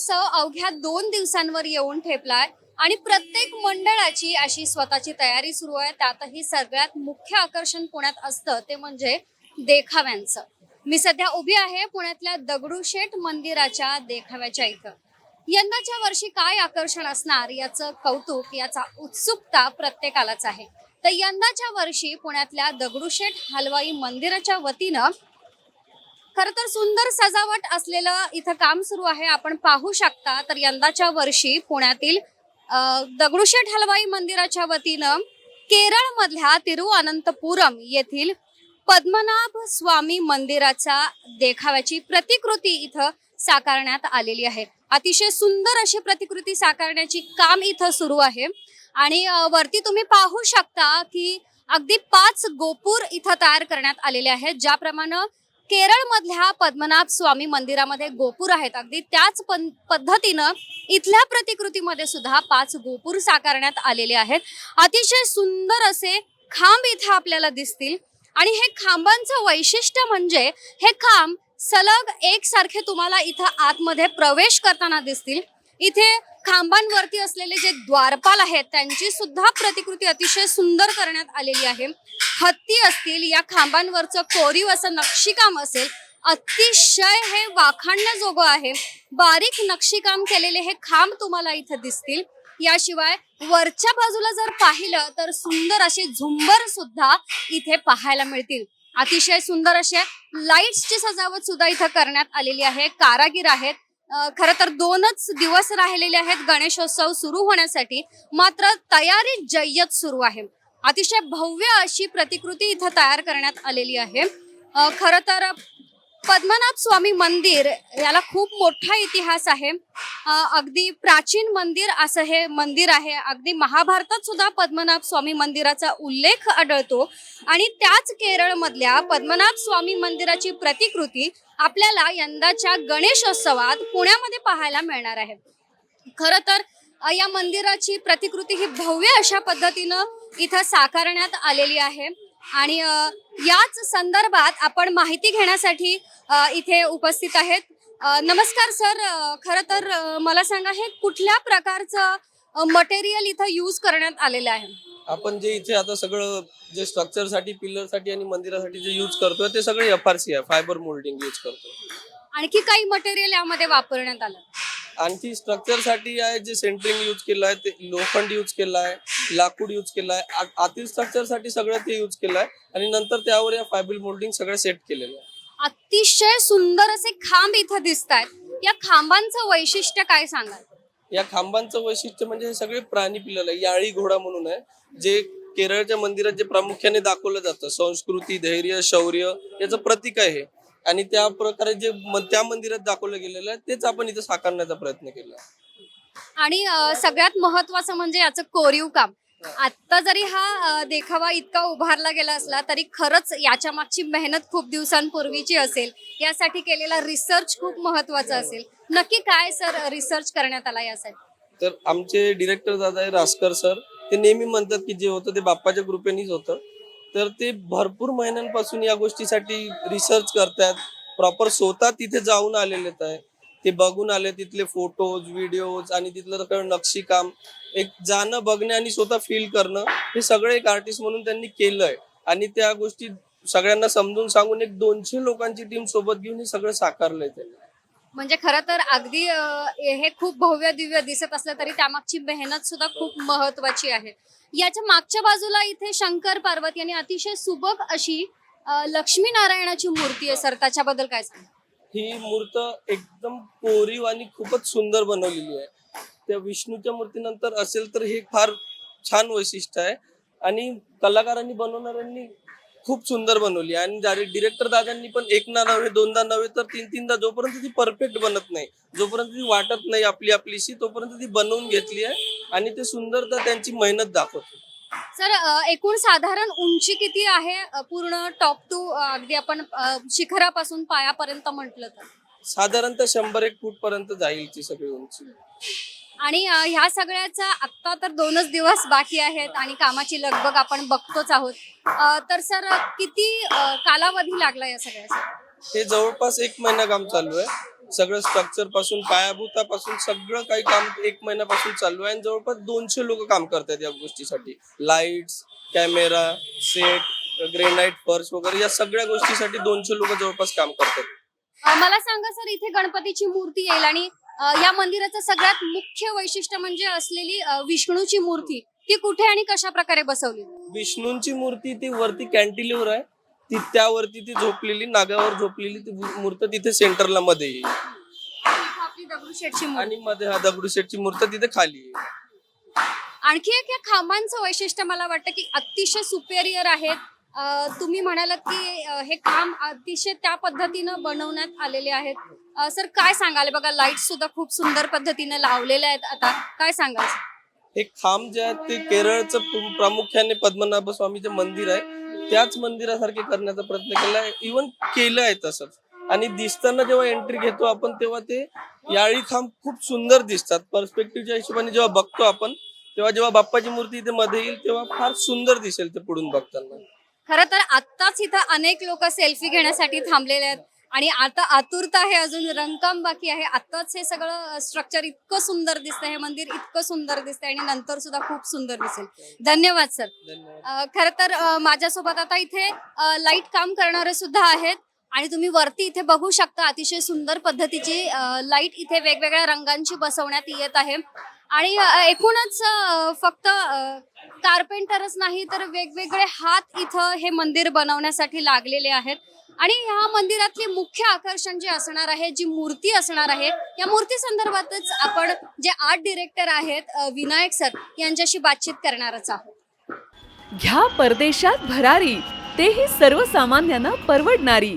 गणेशोत्सव अवघ्या दोन दिवसांवर येऊन ठेपलाय आणि प्रत्येक मंडळाची अशी स्वतःची तयारी सुरू आहे. त्यातही सगळ्यात मुख्य आकर्षण पुण्यात असतं ते म्हणजे देखाव्यांचं. मी सध्या उभी आहे पुण्यातल्या दगडूशेठ मंदिराच्या देखाव्याच्या इथं. यंदाच्या वर्षी काय आकर्षण असणार याचं कौतुक याचा उत्सुकता प्रत्येकालाच आहे. तर यंदाच्या वर्षी पुण्यातल्या दगडूशेठ हलवाई मंदिराच्या वतीनं खर तर सुंदर सजावट असलेलं इथं काम सुरू आहे. आपण पाहू शकता तर यंदाच्या वर्षी पुण्यातील दगडूशेठ हलवाई मंदिराच्या वतीनं केरळ मधल्या तिरुअनंतपुरम येथील पद्मनाभ स्वामी मंदिराचा देखाव्याची प्रतिकृती इथं साकारण्यात आलेली आहे. अतिशय सुंदर अशी प्रतिकृती साकारण्याची काम इथं सुरू आहे. आणि वरती तुम्ही पाहू शकता की अगदी पाच गोपूर इथं तयार करण्यात आलेले आहेत ज्याप्रमाणे केरळ मधल्या पद्मनाभ स्वामी मंदिरामध्ये गोपूर आहेत. अगदी त्याच पन- पद्धतीनं इथल्या प्रतिकृतीमध्ये सुद्धा पाच गोपूर साकारण्यात आलेले आहेत. अतिशय सुंदर असे खांब इथं आपल्याला दिसतील. आणि हे खांबांचं वैशिष्ट्य म्हणजे हे खांब सलग एकसारखे तुम्हाला इथं आतमध्ये प्रवेश करताना दिसतील. इथे खांबांवरती असलेले जे द्वारपाल आहेत त्यांची सुद्धा प्रतिकृती अतिशय सुंदर करण्यात आलेली आहे. हत्ती असतील या खांबांवरचं कोरीव असं नक्षीकाम असेल अतिशय हे वाखाणण्याजोगं आहे. बारीक नक्षीकाम केलेले हे खांब तुम्हाला इथं दिसतील. याशिवाय वरच्या बाजूला जर पाहिलं तर सुंदर असे झुंबर सुद्धा इथे पाहायला मिळतील. अतिशय सुंदर अशा लाईट्सची सजावट सुद्धा इथं करण्यात आलेली आहे. कारागीर आहेत. खर तर दोनच दिवस राहिलेले आहेत गणेशोत्सव सुरू होण्यासाठी. मात्र तयारी जय्यत सुरू आहे. अतिशय भव्य अशी प्रतिकृती इथं तयार करण्यात आलेली आहे. खरं तर पद्मनाभ स्वामी मंदिर याला खूप मोठा इतिहास आहे. अगदी प्राचीन मंदिर असं हे मंदिर आहे. अगदी महाभारतात सुद्धा पद्मनाभ स्वामी मंदिराचा उल्लेख आढळतो. आणि त्याच केरळमधल्या पद्मनाभ स्वामी मंदिराची प्रतिकृती आपल्याला यंदाच्या गणेशोत्सवात पुण्यामध्ये पाहायला मिळणार आहे. खरं तर या मंदिराची प्रतिकृती ही भव्य अशा पद्धतीनं इथं साकारण्यात आलेली आहे. आणि याच संदर्भात आपण माहिती घेण्यासाठी इथे उपस्थित आहेत. नमस्कार सर खरं तर मला सांगा हे कुठल्या प्रकारचं मटेरियल इथं यूज करण्यात आलेलं आहे? आपण जे इथे आता सगळं जे स्ट्रक्चरसाठी पिलरसाठी आणि मंदिरासाठी जे यूज करतोय ते सगळे एफ आर सी आहे. फायबर मोल्डिंग यूज करतो आणखी काही मटेरियल यामध्ये वापरण्यात आलं? आणखी स्ट्रक्चरसाठी आहे जे सेंटरिंग यूज केलं आहे ते लोखंड यूज केलं आहे लाकूड यूज केलं आहे आतील स्ट्रक्चरसाठी सगळं ते यूज केलं आहे आणि नंतर त्यावर या फायबर मोल्डिंग सगळं सेट केलेलं आहे. अतिशय सुंदर असे खांब इथं दिसत आहेत या खांबांचं वैशिष्ट्य काय सांगाल? या खांबांचं वैशिष्ट्य म्हणजे हे सगळे प्राणी पिलर आहे. याळी घोडा म्हणून आहे. जे केरळच्या मंदिरात जे प्रामुख्याने दाखवलं जातं. संस्कृती धैर्य शौर्य याचं प्रतीक आहे. आणि त्या प्रकारे जे त्या मंदिरात दाखवलं गेलेलं आहे तेच आपण इथे साकारण्याचा प्रयत्न केला. आणि सगळ्यात महत्वाचं म्हणजे याचं कोरीव काम. आता जरी हा देखावा इतका उभारला गेला असला तरी खरंच याच्या मागची मेहनत खूप दिवसांपूर्वीची असेल. यासाठी केलेला रिसर्च खूप महत्त्वाचा असेल. नक्की काय सर रिसर्च करण्यात आला यासाठी? तर आमचे डिरेक्टर दादा आहे रासकर सर ते नेहमी म्हणतात की जे होतं ते बाप्पाच्या कृपेनेच होतं. तर ते भरपूर महिन्यांपासून या गोष्टीसाठी रिसर्च करतात प्रॉपर स्वतः तिथे जाऊन आलेले आहे. ते बघून आले तिथले फोटोज व्हिडिओज आणि तिथलं सगळं नक्षीकाम एक जाणं बघणं आणि स्वतः फील करणं हे सगळं एक आर्टिस्ट म्हणून त्यांनी केलंय. आणि त्या गोष्टी सगळ्यांना समजून सांगून एक दोनशे लोकांची टीम सोबत घेऊन हे सगळं साकारलंय त्यांनी म्हणजे खरं तर अगदी हे खूप भव्य दिव्य दिसत असलं तरी त्यामागची मेहनत सुद्धा खूप महत्वाची आहे. याच्या मागच्या बाजूला इथे शंकर पार्वती आणि अतिशय सुबक अशी लक्ष्मी नारायणाची मूर्ती आहे सर. त्याच्याबद्दल काय ही मूर्त एकदम कोरीव आणि खूपच सुंदर बनवलेली आहे. त्या विष्णूच्या मूर्तीनंतर असेल तर हे फार छान वैशिष्ट्य आहे. आणि कलाकारांनी बनवणाऱ्यांनी खूप सुंदर बनवली. आणि डिरेक्टर दादांनी पण एक ना नव्हे दोनदा नव्हे तर तीन तीनदा जोपर्यंत ती परफेक्ट बनत नाही जोपर्यंत ती वाटत नाही आपली आपलीशी तोपर्यंत ती बनवून घेतली आहे आणि ते सुंदरता त्यांची मेहनत दाखवते. सर एकूण साधारण उंची किती आहे? पूर्ण टॉप टू अगदी आपण शिखरापासून पायापर्यंत म्हटलं तर. साधारणतः शंभर एक फूट पर्यंत जाईल ती सगळी उंची. आणि ह्या सगळ्याचा आत्ता तर दोनच दिवस बाकी आहेत आणि कामाची लगबग आपण बघतोच आहोत. तर सर किती कालावधी लागला या सगळ्यासाठी हे जवळपास एक महिना काम चालू आहे. सगळं स्ट्रक्चरपासून पायाभूतापासून सगळं काही काम एक महिन्यापासून चालू आहे आणि जवळपास दोनशे लोक काम करतात या गोष्टीसाठी. लाईट्स कॅमेरा सेट ग्रेनाईट फर्श वगैरे या सगळ्या गोष्टीसाठी दोनशे लोक जवळपास काम करतात. मला सांगा सर इथे गणपतीची मूर्ती येईल आणि या मंदिराचं सगळ्यात मुख्य वैशिष्ट्य म्हणजे असलेली विष्णूची मूर्ती. ती कुठे आणि कशा प्रकारे बसवली? विष्णूंची मूर्ती ती वरती कॅन्टिलीवर आहे. ती त्यावरती ती झोपलेली नागावर झोपलेली ती मूर्त तिथे सेंटरला मध्ये येईल. दगडूशेठची आणि मध्ये हा दगडूशेठची मूर्त तिथे खाली आहे आणखी एक या खांबांचं वैशिष्ट्य मला वाटतं की अतिशय सुपेरियर आहेत. तुम्ही म्हणालात की हे खांब अतिशय त्या पद्धतीनं बनवण्यात आलेले आहेत. सर काय सांगाल? बघा लाइट सुद्धा खूप सुंदर पद्धतीने लावलेल्या आहेत आता. काय सांगाल? हे खांब जे आहे ते केरळचं प्रामुख्याने पद्मनाभ स्वामीचं मंदिर आहे. त्याच मंदिरासारखे करण्याचा प्रयत्न केला इवन केलं आहे तसंच. आणि दिसताना जेव्हा एंट्री घेतो आपण तेव्हा ते याळी खांब खूप सुंदर दिसतात. पर्स्पेक्टिव्हच्या हिशोबाने जेव्हा बघतो आपण तेव्हा जेव्हा बाप्पाची मूर्ती इथे मध्ये येईल तेव्हा फार सुंदर दिसेल ते पुढून बघताना. खरं तर आत्ताच इथं अनेक लोक सेल्फी घेण्यासाठी थांबलेले आहेत. आणि आता आतुरता आहे अजून रंगकाम बाकी आहे. आत्ताच हे सगळं स्ट्रक्चर इतकं सुंदर दिसतंय. हे मंदिर इतकं सुंदर दिसतंय आणि नंतर सुद्धा खूप सुंदर दिसेल. धन्यवाद सर खरं तर माझ्यासोबत आता इथे लाइट काम करणारे सुद्धा आहेत. आणि तुम्ही वरती इथे बघू शकता अतिशय सुंदर पद्धतीची लाइट इथे वेगवेगळ्या रंगांची बसवण्यात येत आहे. आणि एकूणच फक्त कार्पेंटरच नाही तर वेगवेगळे हात इथं हे मंदिर बनवण्यासाठी लागलेले आहेत. आणि ह्या मंदिरातले मुख्य आकर्षण जे असणार आहे जी मूर्ती असणार आहे या मूर्ती संदर्भातच आपण जे आर्ट डिरेक्टर आहेत विनायक सर यांच्याशी बातचीत करणारच आहोत. घ्या परदेशात भरारी तेही सर्वसामान्यांना परवडणारी.